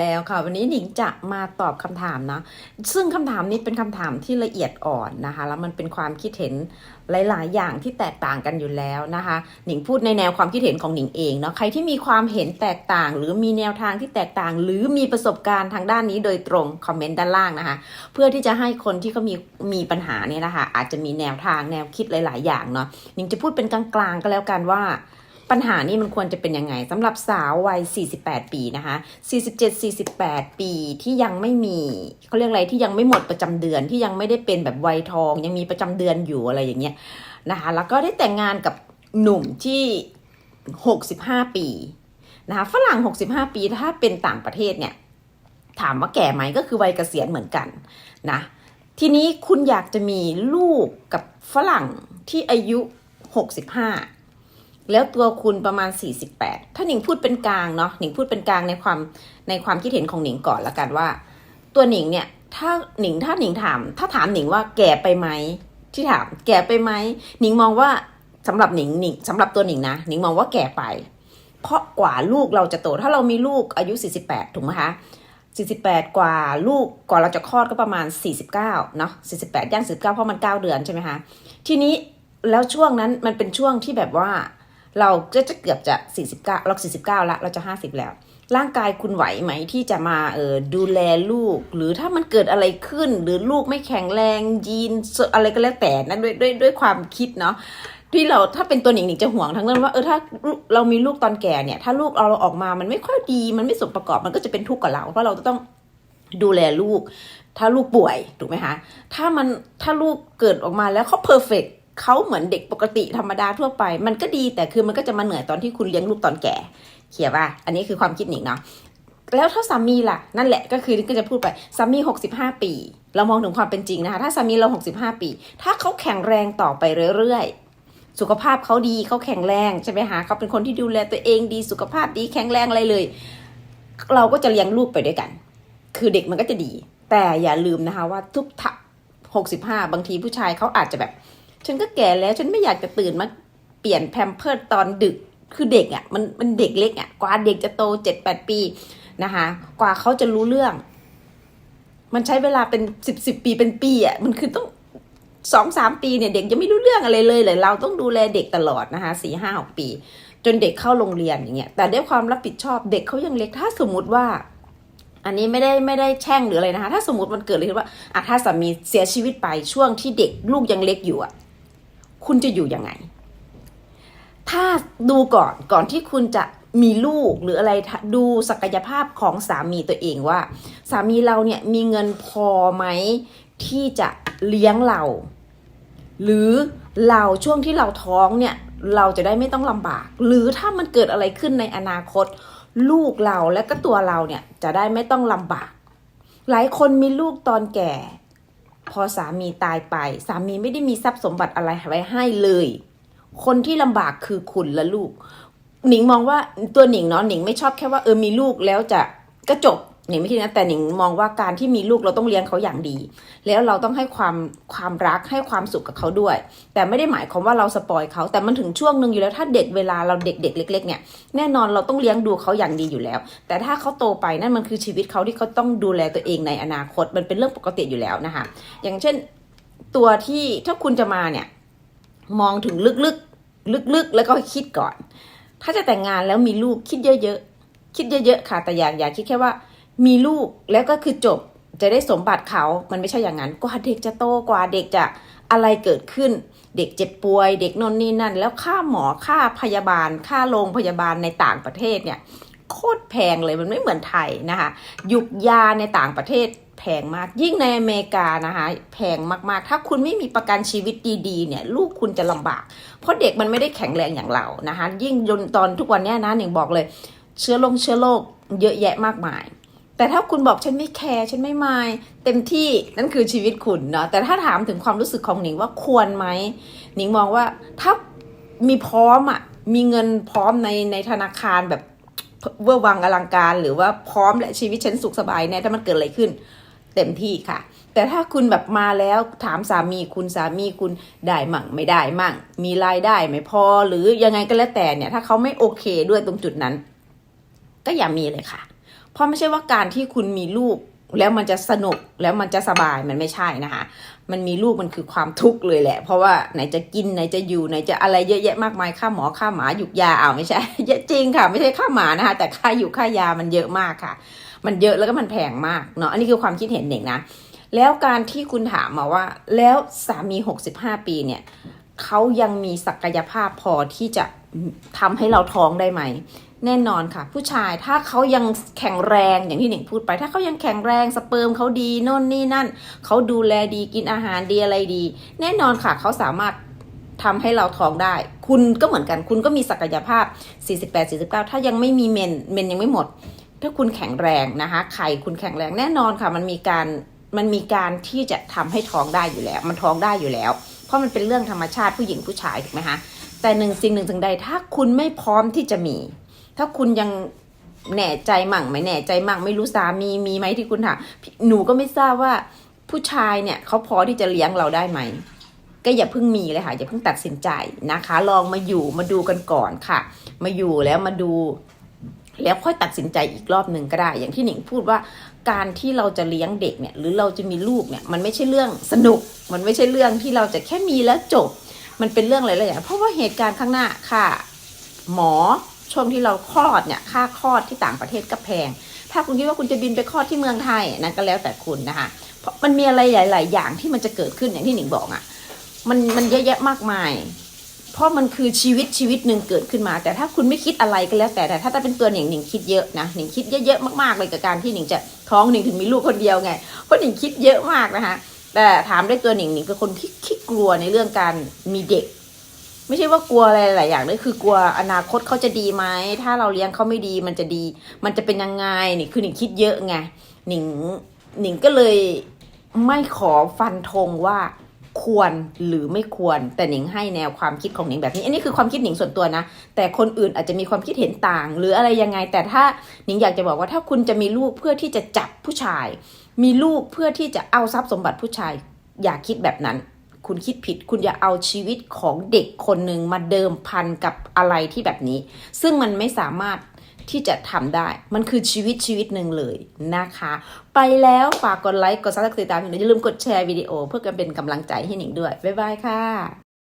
แล้วค่ะ วันนี้หนิงจะมาตอบคำถามนะ ซึ่งคำถามนี้เป็นคำถามที่ละเอียดอ่อนนะคะ แล้วมันเป็นความคิดเห็นหลาย ๆ อย่างที่แตกต่างกันอยู่แล้วนะคะ หนิงพูดในแนวความคิดเห็นของหนิงเองเนาะ ใครที่มีความเห็นแตกต่าง หรือมีแนวทางที่แตกต่าง หรือมีประสบการณ์ทางด้านนี้โดยตรงคอมเมนต์ด้านล่างนะคะ เพื่อที่จะให้คนที่เขามีมีปัญหาเนี่ยนะคะอาจจะมีแนวทางแนวคิดหลาย ๆ อย่างเนาะ หนิงจะพูดเป็นกลาง ๆ ก็แล้วกันว่า ปัญหานี้มันควรจะเป็นยังไงสำหรับสาววัย 48 ปีนะคะ 47-48 ปีที่ยังไม่มีเขาเรียกอะไรที่ยังไม่หมดประจำเดือนที่ยังไม่ได้เป็นแบบวัยทอง ยังมีประจำเดือนอยู่อะไรอย่างเงี้ยนะคะแล้วก็ได้แต่งงานกับหนุ่มที่ 65 ปีนะคะฝรั่ง 65 ปีถ้าเป็นต่างประเทศเนี่ยถามว่าแก่ไหมก็คือวัยเกษียณเหมือนกันนะทีนี้คุณอยากจะมีลูกกับฝรั่งที่อายุ 65 แล้วตัวคุณประมาณ 48 ถ้าหนิงพูดเป็นกลางเนาะหนิงพูดเป็นกลางในความในความคิดเห็นของหนิงก่อนละกันว่า ตัวหนิงเนี่ยถ้าหนิงถ้าหนิงถาม ถ้าถามหนิงว่าแก่ไปไหมที่ถามแก่ไปไหมหนิงมองว่าสำหรับหนิงหนิงสำหรับตัวหนิงนะหนิงมองว่าแก่ไป เพราะกว่าลูกเราจะโต ถ้าเรามีลูกอายุ 48 ถูกไหมคะ48 กว่าลูกก่อนเราจะคลอดก็ประมาณ 49เนาะ48ย่าง49เพราะมัน 9 เดือนใช่ไหมคะทีนี้แล้วช่วงนั้นมันเป็นช่วงที่แบบว่า เราก็จะเกือบจะ 49เรา49ละเราจะ 50 แล้ว ร่างกายคุณไหวไหมที่จะมาเออดูแลลูก หรือถ้ามันเกิดอะไรขึ้น หรือลูกไม่แข็งแรงยีนอะไรก็แล้วแต่นะด้วยด้วยด้วยความคิดเนาะที่เราถ้าเป็นตัวหนิงหนิงจะห่วงทั้งเรื่องว่าเออถ้าเรามีลูกตอนแก่เนี่ย ถ้าลูกเราออกมามันไม่ค่อยดี มันไม่สมประกอบมันก็จะเป็นทุกข์กับเรา เพราะเราจะต้องดูแลลูก ถ้าลูกป่วยถูกไหมคะถ้ามันถ้าลูกเกิดออกมาแล้วเขาเพอร์เฟก เขาเหมือนเด็กปกติธรรมดาทั่วไป มันก็ดีแต่คือมันก็จะมาเหนื่อยตอนที่คุณเลี้ยงลูกตอนแก่เขียนว่า อันนี้คือความคิดหนิงเนาะแล้วถ้าสามีล่ะ นั่นแหละก็คือก็จะพูดไปสามี 65 ปี เรามองถึงความเป็นจริงนะคะ ถ้าสามีเรา 65 ปี ถ้าเขาแข็งแรงต่อไปเรื่อยๆ สุขภาพเขาดีเขาแข็งแรงใช่ไหมคะเขาเป็นคนที่ดูแลตัวเองดีสุขภาพดีแข็งแรงอะไรเลย เราก็จะเลี้ยงลูกไปด้วยกัน คือเด็กมันก็จะดี แต่อย่าลืมนะคะว่าทุกทะ65 บางทีผู้ชายเขาอาจจะแบบ ฉันก็แก่แล้วฉันไม่อยากจะตื่นมาเปลี่ยนแพมเพิร์ตตอนดึกคือเด็กอะ่ะมันมันเด็กเล็กอะ่ะกว่าเด็กจะโตเจ็ดแปดปีนะคะ กว่าเขาจะรู้เรื่อง มันใช้เวลาเป็นสิบสิบปีเป็นปีอะ่ะมันคือต้องสองสามปีเนี่ยเด็กยังไม่รู้เรื่องอะไรเลยเลย เราต้องดูแลเด็กตลอดนะคะสี่ห้าหกปี จนเด็กเข้าโรงเรียนอย่างเงี้ยแต่ด้วยความรับผิดชอบเด็กเขายังเล็กถ้าสมมุติว่า อันนี้ไม่ได้ไม่ได้แช่งหรืออะไรนะคะ ถ้าสมมติมันเกิดอะไรขึ้นว่าอะถ้าสามีเสียชีวิตไปช่วงที่เด็กลูกยังเล็กอยู่อะ คุณจะอยู่ยังไง ถ้าดูก่อนก่อนที่คุณจะมีลูกหรืออะไรดูศักยภาพของสามีตัวเองว่า สามีเราเนี่ยมีเงินพอไหมที่จะเลี้ยงเรา หรือเราช่วงที่เราท้องเนี่ยเราจะได้ไม่ต้องลำบาก หรือถ้ามันเกิดอะไรขึ้นในอนาคต ลูกเราและก็ตัวเราเนี่ยจะได้ไม่ต้องลำบาก หลายคนมีลูกตอนแก่ พอสามีตายไป สามีไม่ได้มีทรัพย์สมบัติอะไรไว้ให้เลย คนที่ลำบากคือคุณและลูก หนิงมองว่าตัวหนิงเนาะหนิงไม่ชอบแค่ว่าเออมีลูกแล้วจะก็จบ หนิงไม่คิดนะแต่หนิงมองว่าการที่มีลูกเราต้องเลี้ยงเขาอย่างดี แล้วเราต้องให้ความความรักให้ความสุขกับเขาด้วย แต่ไม่ได้หมายความว่าเราสปอยเขาแต่มันถึงช่วงหนึ่งอยู่แล้วถ้าเด็กเวลาเราเด็กเด็กเล็ก ๆ เนี่ยแน่นอนเราต้องเลี้ยงดูเขาอย่างดีอยู่แล้ว แต่ถ้าเขาโตไปนั่นมันคือชีวิตเขาที่เขาต้องดูแลตัวเองในอนาคตมันเป็นเรื่องปกติอยู่แล้วนะคะ อย่างเช่นตัวที่ถ้าคุณจะมาเนี่ยมองถึงลึกๆลึกๆ แล้วก็คิดก่อน ถ้าจะแต่งงานแล้วมีลูกคิดเยอะๆคิดเยอะๆค่ะแต่อยาอยาคิดแค่ว่า มีลูกแล้วก็คือจบจะได้สมบัติเขา มันไม่ใช่อย่างนั้นกว่าเด็กจะโตกว่าเด็กจะอะไรเกิดขึ้น เด็กเจ็บป่วย เด็กนนนี่นั่น แล้วค่าหมอค่าพยาบาล ค่าโรงพยาบาลในต่างประเทศเนี่ยโคตรแพงเลยมันไม่เหมือนไทยนะคะยุกยาในต่างประเทศแพงมากยิ่งในอเมริกานะคะแพงมากๆ ถ้าคุณไม่มีประกันชีวิตดีๆเนี่ยลูกคุณจะลำบาก เพราะเด็กมันไม่ได้แข็งแรงอย่างเรานะคะยิ่งจนตอนทุกวันนี้นะหนึ่งบอกเลย เชื้อลงเชื้อโรคเยอะแยะมากมาย แต่ถ้าคุณบอกฉันไม่แคร์ฉันไม่มายเต็มที่นั่นคือชีวิตคุณเนาะแต่ถ้าถามถึงความรู้สึกของหนิงว่าควรไหมหนิงมองว่าถ้ามีพร้อมอะมีเงินพร้อมในในธนาคารแบบเวอร์วังอลังการ หรือว่าพร้อมและชีวิตฉันสุขสบายเนี่ยถ้ามันเกิดอะไรขึ้น เต็มที่ค่ะ แต่ถ้าคุณแบบมาแล้วถามสามีคุณสามีคุณได้มั่งไม่ได้มั่ง มีรายได้ไม่พอหรือยังไงก็แล้วแต่เนี่ย ถ้าเขาไม่โอเคด้วยตรงจุดนั้น ก็อย่ามีเลยค่ะ เพราะไม่ใช่ว่าการที่คุณมีลูกแล้วมันจะสนุกแล้วมันจะสบายมันไม่ใช่นะคะ มันมีลูกมันคือความทุกข์เลยแหละ เพราะว่าไหนจะกินไหนจะอยู่ไหนจะอะไรเยอะแยะมากมายค่าหมอค่าหมาหยุกยาอ้าวไม่ใช่เยอะจริงค่ะ ไม่ใช่ค่าหมานะคะแต่ค่าอยู่ค่ายามันเยอะมากค่ะ มันเยอะแล้วก็มันแพงมากเนาะอันนี้คือความคิดเห็นเด็กนะ แล้วการที่คุณถามมาว่า แล้วสามี65ปีเนี่ยเขายังมีศักยภาพพอที่จะทำให้เราท้องได้ไหม แน่นอนค่ะ ผู้ชายถ้าเขายังแข็งแรงอย่างที่หนิงพูดไป ถ้าเขายังแข็งแรงสเปิร์มเขาดีโน่นนี่นั่นเขาดูแลดีกินอาหารดีอะไรดี แน่นอนค่ะเขาสามารถทำให้เราท้องได้ คุณก็เหมือนกัน คุณก็มีศักยภาพ 48 49 ถ้ายังไม่มีเมนเมนยังไม่หมด ถ้าคุณแข็งแรงนะคะไข่คุณแข็งแรงแน่นอนค่ะ มันมีการมันมีการที่จะทำให้ท้องได้อยู่แล้ว มันท้องได้อยู่แล้ว เพราะมันเป็นเรื่องธรรมชาติผู้หญิงผู้ชายถูกไหมคะแต่หนึ่งสิ่งหนึ่งสิ่งใดถ้าคุณไม่พร้อมที่จะมี ถ้าคุณยังแหน่ใจมั่งไม่แน่ใจมั่งไม่รู้สามีมีไหมที่คุณถามหนูก็ไม่ทราบว่าผู้ชายเนี่ยเขาพอที่จะเลี้ยงเราได้ไหมก็อย่าเพิ่งมีเลยค่ะอย่าเพิ่งตัดสินใจนะคะ ลองมาอยู่มาดูกันก่อนค่ะ มาอยู่แล้วมาดู แล้วค่อยตัดสินใจอีกรอบหนึ่งก็ได้ อย่างที่หนิงพูดว่าการที่เราจะเลี้ยงเด็กเนี่ยหรือเราจะมีลูกเนี่ยมันไม่ใช่เรื่องสนุก มันไม่ใช่เรื่องที่เราจะแค่มีแล้วจบ มันเป็นเรื่องอะไรหลายอย่างเพราะว่าเหตุการณ์ข้างหน้าค่ะ หมอ ช่วงที่เราคลอดเนี่ยค่าคลอดที่ต่างประเทศก็แพง ถ้าคุณคิดว่าคุณจะบินไปคลอดที่เมืองไทยนั่นก็แล้วแต่คุณนะคะเพราะมันมีอะไรหลาย ๆ อย่างที่มันจะเกิดขึ้นอย่างที่หนิงบอกอะ่ะมันมันเยอะแยะมากมาย เพราะมันคือชีวิตชีวิตหนึ่งเกิดขึ้นมา แต่ถ้าคุณไม่คิดอะไรก็แล้วแต่แต่ ถ้าเป็นตัวหนิงหนิงคิดเยอะนะหนิงคิดเยอะๆมากๆเลยกับการที่หนิงจะท้องหนิงถึงมีลูกคนเดียวไงเพราะหนิงคิดเยอะมากนะคะแต่ถามด้วยตัวหนิงหนิงเป็นคนที่ขี้กลัวในเรื่องการมีเด็ก ไม่ใช่ว่ากลัวอะไรหลายอย่างเลยคือกลัวอนาคตเขาจะดีไหมถ้าเราเลี้ยงเขาไม่ดีมันจะดี มันจะเป็นยังไงนี่คือหนิงคิดเยอะไงหนิงหนิงก็เลยไม่ขอฟันธงว่าควรหรือไม่ควรแต่หนิงให้แนวความคิดของหนิงแบบนี้ อันนี้คือความคิดหนิงส่วนตัวนะ แต่คนอื่นอาจจะมีความคิดเห็นต่าง หรืออะไรยังไง แต่ถ้าหนิงอยากจะบอกว่าถ้าคุณจะมีลูกเพื่อที่จะจับผู้ชาย มีลูกเพื่อที่จะเอาทรัพย์สมบัติผู้ชาย อย่าคิดแบบนั้น คุณคิดผิด คุณอย่าเอาชีวิตของเด็กคนหนึ่งมาเดิมพันกับอะไรที่แบบนี้ ซึ่งมันไม่สามารถที่จะทำได้ มันคือชีวิตชีวิตหนึ่งเลยนะคะ ไปแล้วฝากกดไลค์ กดซับสไครต์ตตามอย่าลืมกดแชร์วิดีโอ เพื่อเป็นกำลังใจให้หนิงด้วย บ๊ายบายค่ะ